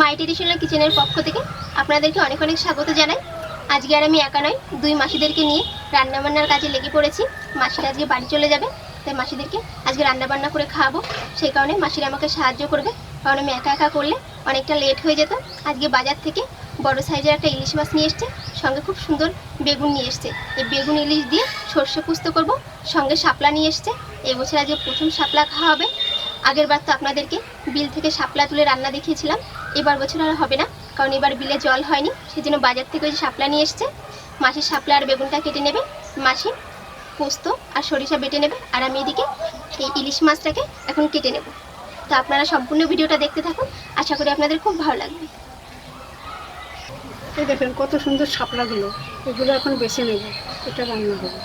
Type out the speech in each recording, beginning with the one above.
মাই traditional কিচেনের পক্ষ থেকে আপনাদেরকে অনেক অনেক স্বাগত জানাই। আজকে আর আমি একা নয় দুই মাসিদেরকে নিয়ে রান্নাবান্নার কাজে লেগে পড়েছি। মাসিরা আজকে বাড়ি চলে যাবে, তাই মাসিদেরকে আজকে রান্নাবান্না করে খাওয়াবো। সেই কারণে মাসিরা আমাকে সাহায্য করবে, কারণ আমি একা একা করলে অনেকটা লেট হয়ে যেত। আজকে বাজার থেকে বড় সাইজের একটা ইলিশ মাছ নিয়ে এসছে, সঙ্গে খুব সুন্দর বেগুন নিয়ে এসছে। এই বেগুন ইলিশ দিয়ে সর্ষে পুস্ত করব, সঙ্গে শাপলা নিয়ে এসছে। এবছর আজকে প্রথম শাপলা খাওয়া হবে। আগের বার তো আপনাদেরকে বিল থেকে শাপলা তুলে রান্না দেখিয়েছিলাম এবার বছর আর হবে না, কারণ এবার বিলে জল হয়নি, সেজন্য বাজার থেকে ওই যে শাপলা নিয়ে এসছে। মাসির শাপলা আর বেগুনটা কেটে নেবে, মাসি পোস্ত আর সরিষা বেটে নেবে, আর আমি এদিকে এই ইলিশ মাছটাকে এখন কেটে নেব। তো আপনারা সম্পূর্ণ ভিডিওটা দেখতে থাকুন, আশা করি আপনাদের খুব ভালো লাগবে। এই দেখেন কত সুন্দর শাপলাগুলো, এগুলো এখন বেছে নেব, এটা রান্না হবে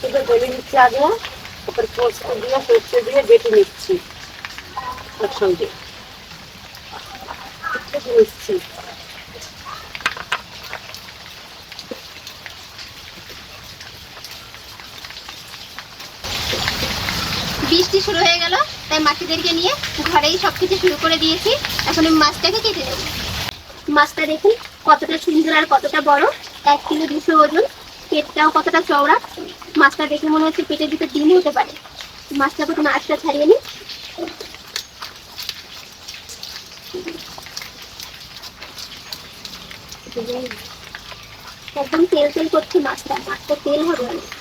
পোস্তটা গলে নিচ্ছি আগে তারপর পোস্ত দিয়ে সর্ষে দিয়ে বেটে নিচ্ছি সঙ্গে নিচ্ছি বৃষ্টি শুরু হয়ে গেল তাই মাসিদেরকে নিয়ে ঘরেই সব কিছু শুরু করে দিয়েছি। এখন আমি মাছটাকে কেটে নেব। মাছটা দেখুন কতটা সুন্দর আর কতটা বড়। এক কিলো দুশো ওজন পেটটাও কতটা চওড়া। মাছটা দেখে মনে হচ্ছে পেটের দিকে ডিম হতে পারে। মাছটা প্রথমে আটটা ছাড়িয়ে নি। একদম তেল তেল করছে মাছটা। মাছটা তেল হবে অনেক।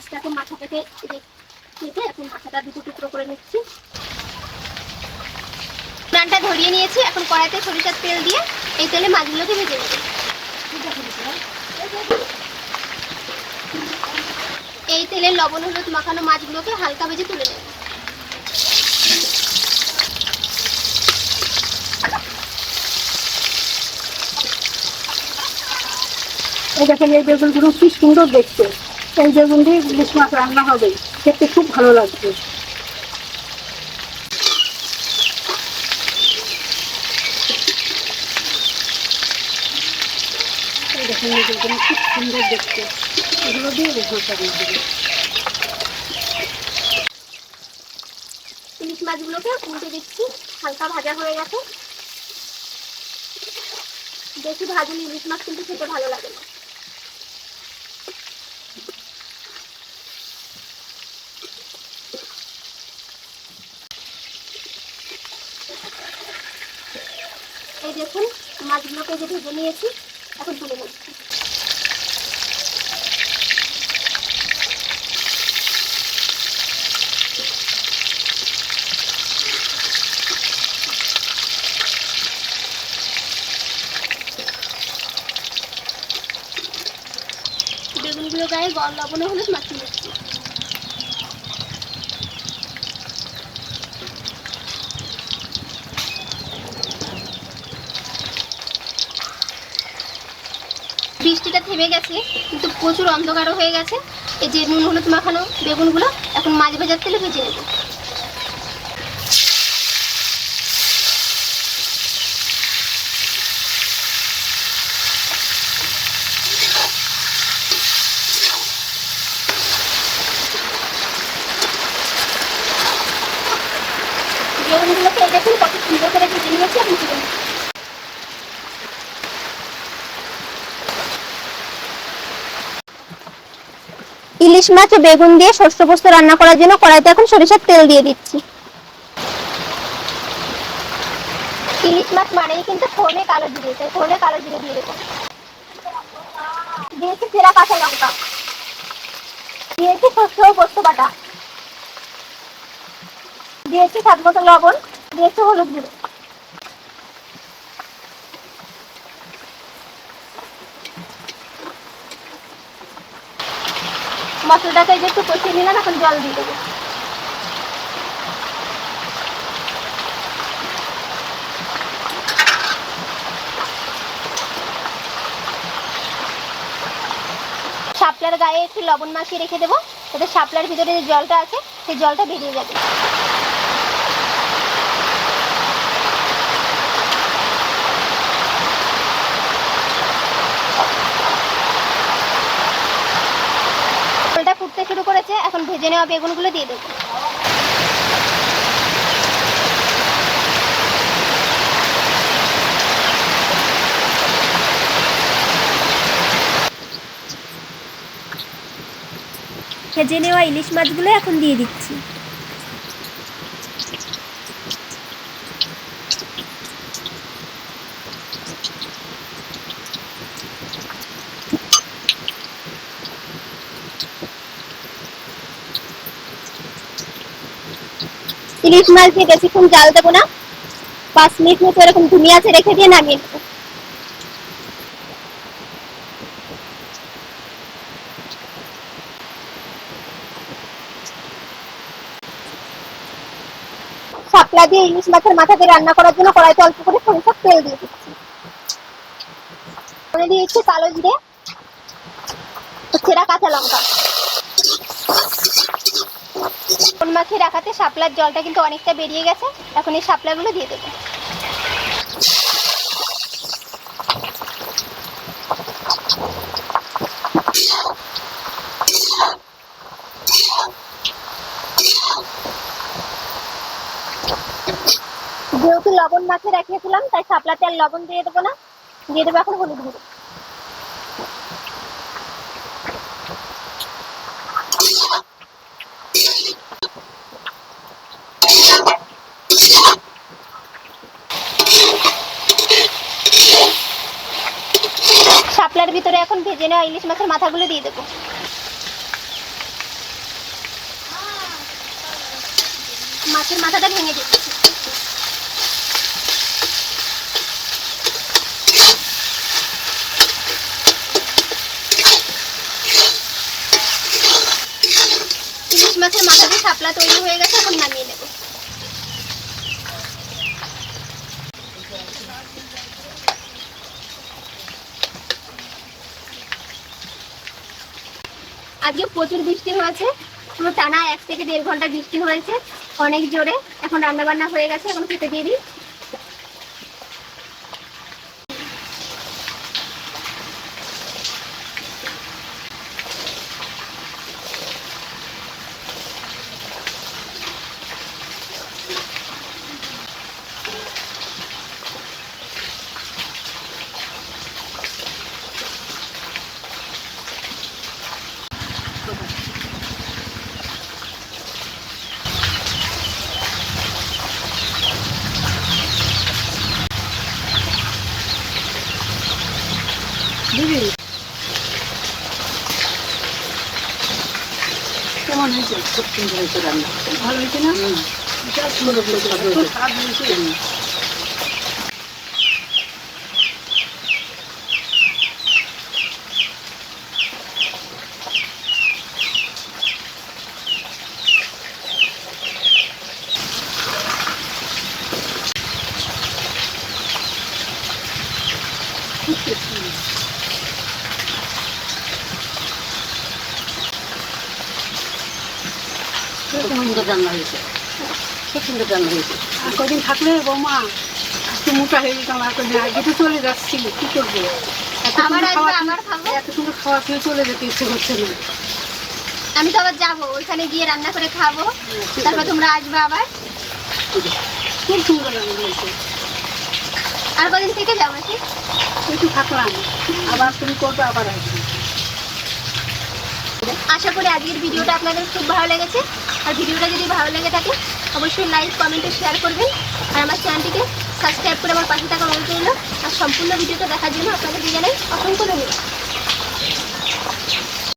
মাছটাকে মাথা থেকে কেটে এখন মাথাটা দুটো টুকরো করে নিচ্ছি। প্রাণটা ধরিয়ে নিয়েছি, এখন কড়াইতে সরিষার তেল দিয়ে এই তেলে মাছগুলোকে ভেজে নেব। এই তেলে লবণ, হলুদ মাখানো মাছগুলোকে হালকা ভেজে তুলে নেব। দেখেন, এই বেগুনগুলো কি সুন্দর দেখতে। এই বেগুন দিয়ে ইলিশ মাছ রান্না হবে। খেতে খুব ভালো লাগবে। দেখেন খুব সুন্দর দেখতে। এগুলো দিয়ে ইলিশ মাছগুলোকে উল্টে দিচ্ছি। হালকা ভাজা হয়ে গেছে। বেশি ভাজলে ইলিশ মাছ কিন্তু খেতে ভালো লাগে না। দেখুন মাছগুলোকে যে ভেজে নিয়েছি এখন তুলে নিচ্ছি বেগুনগুলো গায়ে গল লবণ হলুদ মাখিয়ে বৃষ্টিটা থেমে গেছে, কিন্তু প্রচুর অন্ধকারও হয়ে গেছে। এই যে নুন, হলুদ মাখানো বেগুনগুলো, এখন মাছ ভাজার তেলে ভেজে নেব। বেগুনগুলোকে দেখুন কত সুন্দর করে ভেজে নিয়েছি আমি। ইলিশ মাছ ও বেগুন দিয়ে শস্য পোস্ত রান্না করার জন্য কড়াইতে এখন সরিষার তেল দিয়ে দিচ্ছি। ইলিশ মাছ মানেই কিন্তু ফোনে কালো জিরে, তাই ফোনে কালো জিরে দিয়ে দেবো। দিয়েছি চেরা কাঁচা লঙ্কা। দিয়েছি শস্য ও পোস্ত বাটা। দিয়েছি স্বাদ মতো লবণ, দিয়েছি হলুদ গুঁড়ো। মশলাটাকে যে একটু কষিয়ে নিলাম, এখন জল দিয়ে দেবো। শাপলার গায়ে একটু লবণ মাখিয়ে রেখে দেবো তাতে শাপলার ভিতরে যে জলটা আছে, সেই জলটা বেরিয়ে যাবে। ফুটতে শুরু করেছে, এখন ভেজে নেওয়া বেগুনগুলো দিয়ে দেবো। ভেজে নেওয়া ইলিশ মাছগুলো এখন দিয়ে দিচ্ছি। ইলিশ মাছ দিয়ে বেশিক্ষণ জাল দেবো না। পাঁচ মিনিট মতো এরকম ঘুমিয়ে রেখে দিয়ে নামিয়ে নেব। শাপলা দিয়ে ইলিশ মাছের মাথা দিয়ে রান্না করার জন্য কড়াইতে অল্প করে সরিষার তেল দিয়ে দিচ্ছি। মনে দিয়েছি কালো জিরে ছেঁড়া কাঁচা লঙ্কা। কোন মাছে রাখাতে শাপলার জলটা কিন্তু অনেকটা বেরিয়ে গেছে। এখন এই শাপলাগুলো দিয়ে দেবো। যেহেতু লবণ মাছে রাখিয়েছিলাম তাই শাপলাতে আর লবণ দিয়ে দেবো না। দিয়ে দেবো এখন হলুদ গুঁড়ো। শাপলার ভিতরে এখন ভেজে নেওয়া ইলিশ মাছের মাথাগুলো দিয়ে দেবো। মাছের মাথাটা ভেঙে দিচ্ছি। ইলিশ মাছের মাথা দিয়ে শাপলা তৈরি হয়ে গেছে, এখন নামিয়ে নেব। আজকে প্রচুর বৃষ্টি হয়েছে। পুরো টানা এক থেকে দেড় ঘণ্টা বৃষ্টি হয়েছে। অনেক জোরে। এখন রান্না বান্না হয়ে গেছে। এখন খেতে দিয়ে দিই। দিদি কেমন হয়েছে খুব সুন্দর হয়েছে রান্না ভালো হয়েছে না খুব টেস্টি খুব সুন্দর রান্না হয়েছে। খুব সুন্দর রান্না হয়েছে। আর কদিন থাকলে বৌমা? একটু মোটা হয়ে যেতাম আর কদিন আগে তো চলে যাচ্ছি কি করব? এত সুন্দর খাওয়া খাব? এত সুন্দর খাওয়া খেয়ে চলে যেতে ইচ্ছে করছে না। আমি তো আবার যাব ওইখানে গিয়ে রান্না করে খাব। তারপর তোমরা আসবে আবার। খুব সুন্দর রান্না হয়েছে। আর কদিন থেকে যাব একটু থাকলাম আবার তুমি করবে আবার আসবে। আশা করি আজকের ভিডিওটা আপনাদের খুব ভালো লেগেছে। আর ভিডিওটা যদি ভালো লেগে থাকে, অবশ্যই লাইক কমেন্ট শেয়ার করবেন। আর আমার চ্যানেলটিকে সাবস্ক্রাইব করে আমার পাশে থাকা অনুরোধ রইল আর সম্পূর্ণ ভিডিওটা দেখার জন্য আপনাদেরকে জানাই অসংখ্য ধন্যবাদ।